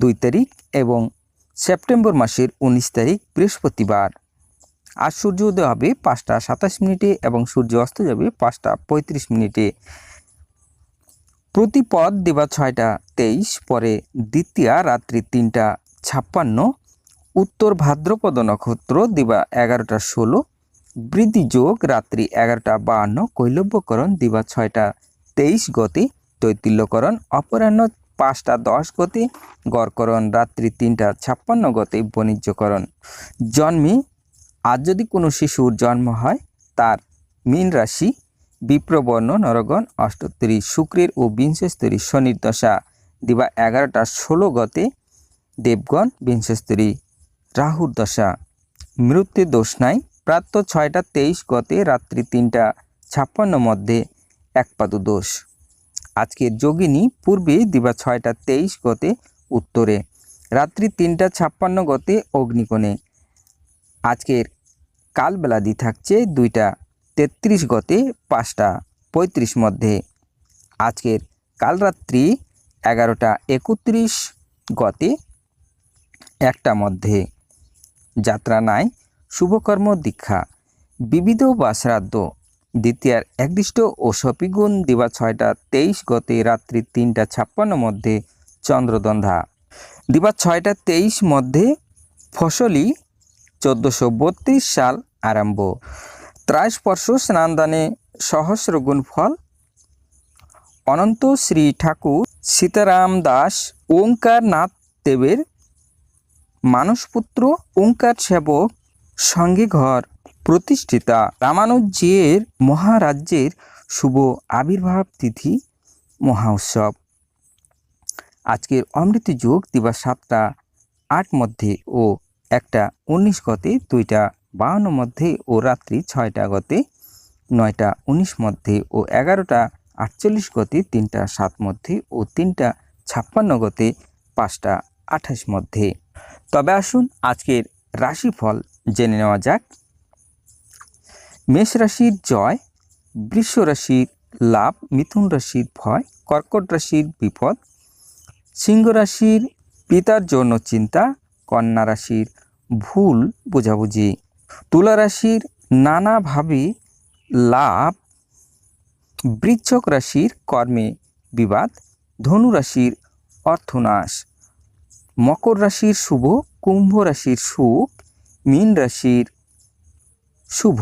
দুই তারিখ এবং সেপ্টেম্বর মাসের উনিশ তারিখ বৃহস্পতিবার। আজ সূর্য উদয় হবে পাঁচটা সাতাশ মিনিটে এবং সূর্য অস্ত যাবে পাঁচটা পঁয়ত্রিশ মিনিটে। প্রতিপদ দিবা ছয়টা, তেইশ পরে দ্বিতীয়া রাত্রি তিনটা ছাপ্পান্ন, উত্তর ভাদ্রপদ নক্ষত্র দিবা এগারোটা ষোলো, বৃদ্ধি যোগ রাত্রি এগারোটা বাহান্ন, কৈলব্যকরণ দিবা ছয়টা, তেইশ গতি তৈতিল্যকরণ অপরাহ্ন পাঁচটা দশ গতি, গড়করণ রাত্রি তিনটা ছাপ্পান্ন গতি বাণিজ্যকরণ। জন্মি আজ যদি কোনো শিশুর জন্ম হয়, তার মীন রাশি বিপ্রবর্ণ নরগণ অষ্টোত্তরী শুক্রের ও বিংশস্তরী শনির দশা, দিবা এগারোটা ষোলো গতে দেবগণ বিংশস্তরী রাহুর দশা। মৃত্যু দোষ নাই, প্রাপ্ত ছয়টা তেইশ গতে রাত্রি তিনটা ছাপ্পান্ন মধ্যে একপাদু দোষ। আজকের যোগিনী পূর্বে দিবা ছয়টা তেইশ গতে উত্তরে, রাত্রি তিনটা ছাপ্পান্ন গতে অগ্নিকোণে। আজকের কালবেলাদি থাকছে দুইটা তেত্রিশ গতে পাঁচটা পঁয়ত্রিশ মধ্যে। আজকের কালরাত্রি এগারোটা একত্রিশ গতে একটা মধ্যে। যাত্রা নাই, শুভকর্ম দীক্ষা, বিবিধ বা শ্রাদ্ধ দ্বিতীয়ার একদৃষ্ট ও সপিগুণ দিবা ছয়টা, তেইশ গতে রাত্রি তিনটা ছাপ্পান্ন মধ্যে চন্দ্রদন্ধা দিবা ছয়টা, তেইশ মধ্যে ফসলি চোদ্দোশো বত্রিশ সাল আরম্ভ। ত্রায়স্পর্শ স্নানদানে সহস্র গুণ ফল। অনন্ত শ্রী ঠাকুর সীতারাম দাস ওঙ্কার নাথ দেবের মানসপুত্র ওঙ্কার সেবক সঙ্গে ঘর। প্রতিষ্ঠিতা রামানুজ্যের মহারাজ্যের শুভ আবির্ভাব তিথি মহা উৎসব। আজকের অমৃত যুগ দিবা সাতটা আট মধ্যে ও একটা উনিশ গতে, দুইটা বাউন্ন মধ্যে ও রাত্রি ছয়টা গতে, নয়টা উনিশ মধ্যে ও এগারোটা আটচল্লিশ গতে, তিনটা সাত মধ্যে ও তিনটা ছাপ্পান্ন গতে, পাঁচটা আঠাশ মধ্যে। তবে আসুন আজকের রাশিফল জেনে নেওয়া যাক। মেষ রাশির জয় বৃষ রাশির লাভ মিথুন রাশির ভয় কর্কট রাশির বিপদ সিংহ রাশির পিতার জন্য চিন্তা কন্যা রাশির ভুল বোঝাবুঝি তুলা রাশির নানাভাবে লাভ বৃচ্ছক রাশির কর্মে বিবাদ ধনু রাশির অর্থনাশ মকর রাশির শুভ কুম্ভ রাশির সুখ মীন রাশির শুভ।